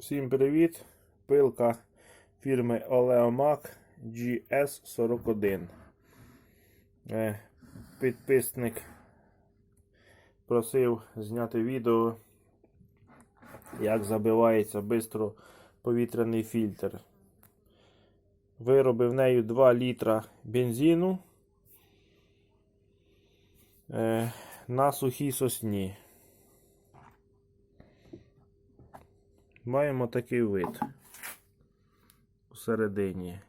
Всім привіт! Пилка фірми Oleomac GS41. Е, Підписник просив зняти відео, як забивається швидко повітряний фільтр. Виробив нею 2 літра бензину е, на сухій сосні. Маємо такий вид всередині.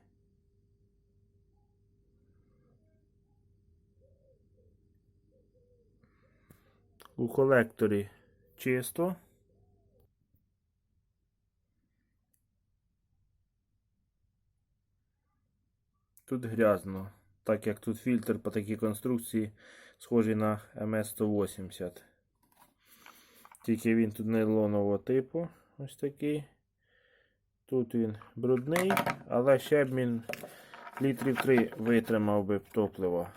У колекторі чисто. Тут грязно, так як тут фільтр по такій конструкції схожий на МС-180. Тільки він тут нейлонового типу. Ось такий. Тут він брудний, але ще б він літрів 3 витримав би б топлива.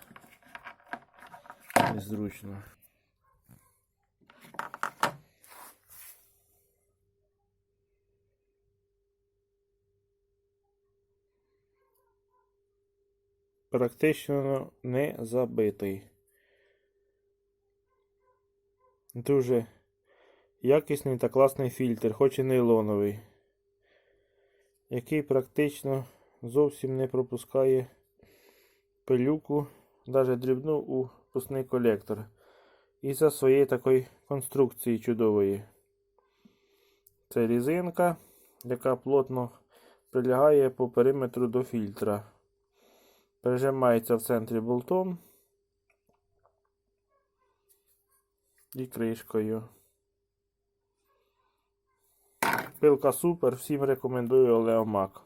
Незручно. Практично не забитий. Дуже якісний та класний фільтр, хоч і нейлоновий, який практично зовсім не пропускає пилюку, навіть дрібну у пусний колектор. Із-за своєї такої конструкції чудової. Це різинка, яка плотно прилягає по периметру до фільтра. Прижимається в центрі болтом і кришкою. Пилка супер, всім рекомендую Олеомак.